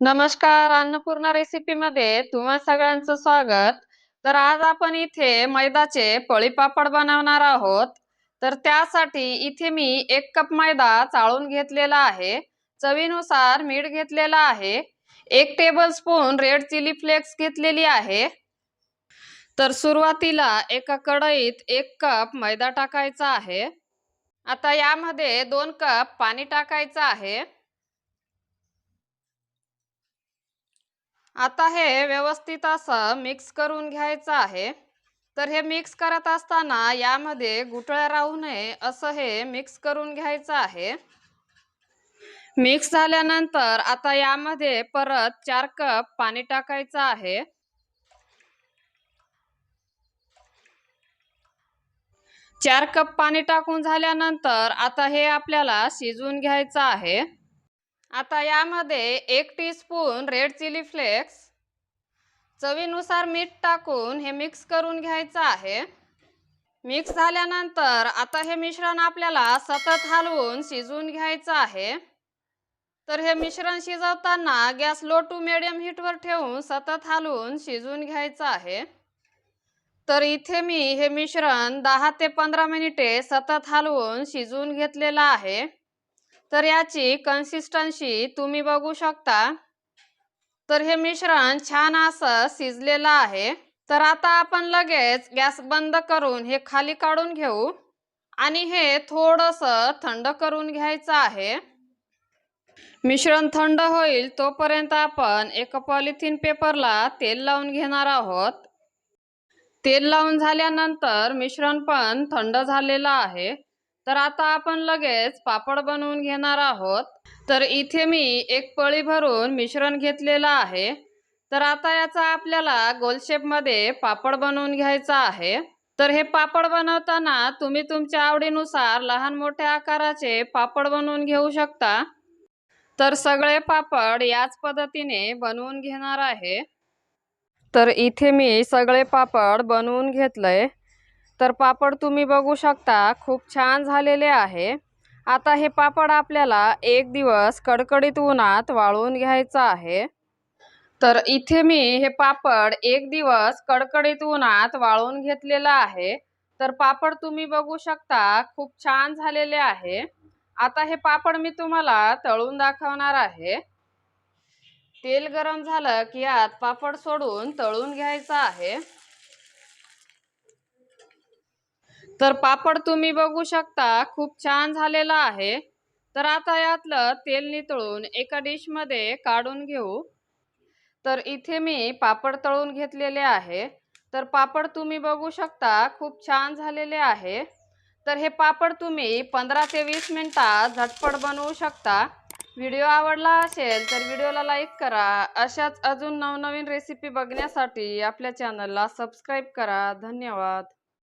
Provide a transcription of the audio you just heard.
नमस्कार अन्नपूर्णा रेसिपी मध्ये तुम्हा सगळ्यांचं स्वागत. तर आज आपण इथे मैदाचे पळीपापड बनवणार आहोत. तर त्यासाठी इथे मी एक कप मैदा चाळून घेतलेला आहे. चवीनुसार मीठ घेतलेला आहे. एक tablespoon red chilli flakes घेतलेली आहे. तर सुरुवातीला एका कढईत एक कप मैदा टाकायचा आहे. आता यामध्ये दोन कप पाणी टाकायचं आहे. आता हे व्यवस्थित असं मिक्स करून घ्यायचं आहे. तर हे मिक्स करत असताना यामध्ये गुटळ्या राहू नये असं हे मिक्स करून घ्यायचं आहे. मिक्स झाल्यानंतर आता यामध्ये परत चार कप पाणी टाकायचं आहे. चार कप पाणी टाकून झाल्यानंतर आता हे आपल्याला शिजवून घ्यायचं आहे. आता यामध्ये एक टीस्पून रेड चिली फ्लेक्स चवीनुसार मीठ टाकून हे मिक्स करून घ्यायचं आहे. मिक्स झाल्यानंतर आता हे मिश्रण आपल्याला सतत हलवून शिजवून घ्यायचं आहे. तर हे मिश्रण शिजवताना गॅस लो टू मिडियम हीटवर ठेवून सतत हलवून शिजवून घ्यायचं आहे. तर इथे मी हे मिश्रण दहा ते पंधरा मिनिटे सतत हलवून शिजवून घेतलेलं आहे. तर याची कन्सिस्टन्सी तुम्ही बघू शकता. तर हे मिश्रण छान असं शिजलेलं आहे. तर आता आपण लगेच गॅस बंद करून हे खाली काढून घेऊ. आणि हे थोडंसं थंड करून घ्यायचं आहे. मिश्रण थंड होईल तोपर्यंत आपण एका पॉलिथिन पेपरला तेल लावून घेणार आहोत. तेल लावून झाल्यानंतर मिश्रण पण थंड झालेलं आहे. तर आता आपण लगेच पापड बनवून घेणार आहोत. तर इथे मी एक पळी भरून मिश्रण घेतलेलं आहे. तर आता याचा आपल्याला गोलशेपमध्ये पापड बनवून घ्यायचा आहे. तर हे पापड बनवताना तुम्ही तुमच्या आवडीनुसार लहान मोठ्या आकाराचे पापड बनवून घेऊ शकता. तर सगळे पापड याच पद्धतीने बनवून घेणार आहे. तर इथे मी सगळे पापड बनवून घेतलंय. तर पापड तुम्ही बघू शकता खूप छान झालेले आहे. आता हे पापड आपल्याला एक दिवस कडकडीत उन्हात वाळवून घ्यायचं आहे. तर इथे मी हे पापड एक दिवस कडकडीत उन्हात वाळवून घेतलेलं आहे. तर पापड तुम्ही बघू शकता खूप छान झालेले आहे. आता हे पापड मी तुम्हाला तळून दाखवणार आहे. तेल गरम झालं की यात पापड सोडून तळून घ्यायचं आहे. तर पापड तुम्ही बघू शकता खूप छान झालेला आहे. तर आता यातलं तेल नितळून एका डिशमध्ये काढून घेऊ. तर इथे मी पापड तळून घेतलेले आहे. तर पापड तुम्ही बघू शकता खूप छान झालेले आहे. तर हे पापड तुम्ही पंधरा ते वीस मिनटात झटपट बनवू शकता. व्हिडिओ आवडला असेल तर व्हिडिओला लाईक करा. अशाच अजून नवनवीन रेसिपी बघण्यासाठी आपल्या चॅनलला सबस्क्राईब करा. धन्यवाद.